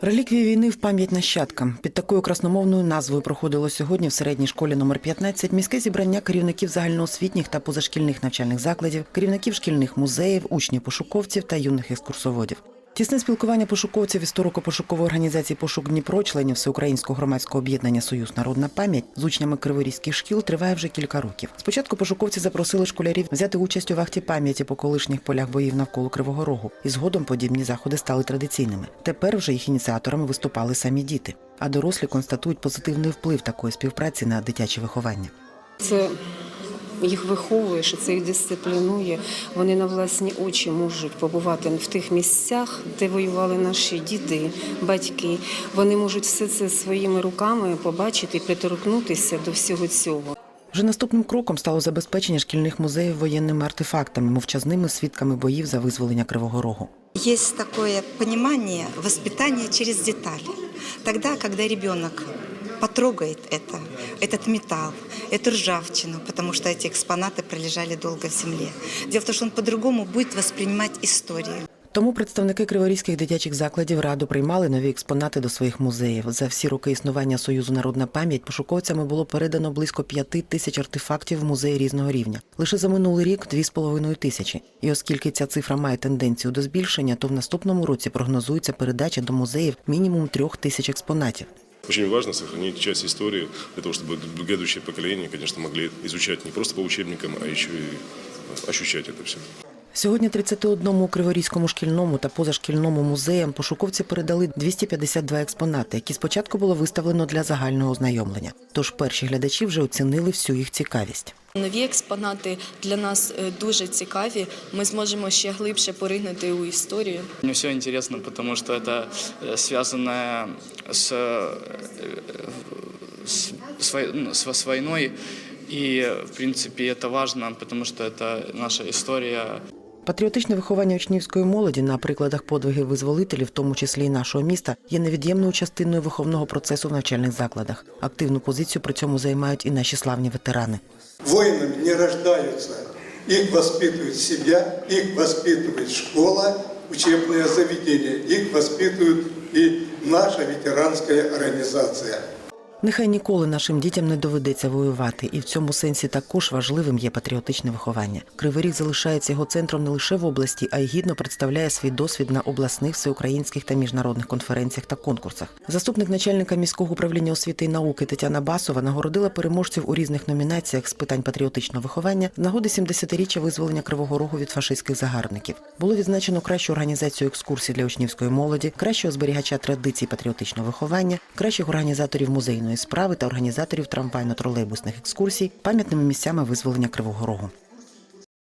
Реліквії війни в пам'ять нащадкам. Під такою красномовною назвою проходило сьогодні в середній школі номер 15 міське зібрання керівників загальноосвітніх та позашкільних навчальних закладів, керівників шкільних музеїв, учнів пошуковців та юних екскурсоводів. Тісне спілкування пошуковців історико-пошукової організації Пошук Дніпро, членів Всеукраїнського громадського об'єднання Союз Народна пам'ять з учнями криворізьких шкіл триває вже кілька років. Спочатку пошуковці запросили школярів взяти участь у вахті пам'яті по колишніх полях боїв навколо Кривого Рогу, і згодом подібні заходи стали традиційними. Тепер вже їх ініціаторами виступали самі діти. А дорослі констатують позитивний вплив такої співпраці на дитяче виховання. Це їх виховує, що це їх дисциплінує. Вони на власні очі можуть побувати в тих місцях, де воювали наші діди, батьки. Вони можуть все це своїми руками побачити і приторкнутися до всього цього. Вже наступним кроком стало забезпечення шкільних музеїв воєнними артефактами, мовчазними свідками боїв за визволення Кривого Рогу. Есть такое понимание воспитания через детали. Тогда, когда ребенок потрогает это, этот металл, эту ржавчину, потому что эти экспонаты пролежали долго в земле. Дело в том, что он по-другому будет воспринимать историю. Тому представники криворізьких дитячих закладів радо приймали нові експонати до своїх музеїв. За всі роки існування Союзу Народна пам'ять пошуковцями було передано близько п'яти тисяч артефактів в музеї різного рівня. Лише за минулий рік дві з половиною тисячі. І оскільки ця цифра має тенденцію до збільшення, то в наступному році прогнозується передача до музеїв мінімум трьох тисяч експонатів. Очень важно сохранить часть истории для того, чтобы следующее поколение, конечно, могли изучать не просто по учебникам, а еще и ощущать это все. Сьогодні 31 криворізькому шкільному та позашкільному музеям пошуковці передали 252 експонати, які спочатку було виставлено для загального ознайомлення. Тож перші глядачі вже оцінили всю їх цікавість. Нові експонати для нас е, дуже цікаві. Ми зможемо ще глибше поригнути у історію. Мне все интересно, потому что это э, связано с, э, с, с вой- ну, с- с войной. И, в принципе, это важно, потому что это наша история. Патріотичне виховання учнівської молоді на прикладах подвигів визволителів, в тому числі і нашого міста, є невід'ємною частиною виховного процесу в навчальних закладах. Активну позицію при цьому займають і наші славні ветерани. Воинами не рождаются. Их воспитывает семья, их воспитывает школа, учебное заведение, их воспитывает и наша ветеранская организация. Нехай ніколи нашим дітям не доведеться воювати, і в цьому сенсі також важливим є патріотичне виховання. Кривий Ріг залишається його центром не лише в області, а й гідно представляє свій досвід на обласних, всеукраїнських та міжнародних конференціях та конкурсах. Заступник начальника міського управління освіти і науки Тетяна Басова нагородила переможців у різних номінаціях з питань патріотичного виховання з нагоди 70-річчя визволення Кривого Рогу від фашистських загарбників. Було відзначено кращу організацію екскурсій для учнівської молоді, кращого зберігача традицій патріотичного виховання, кращих організаторів музейної справи та організаторів трамвайно-тролейбусних екскурсій пам'ятними місцями визволення Кривого Рогу.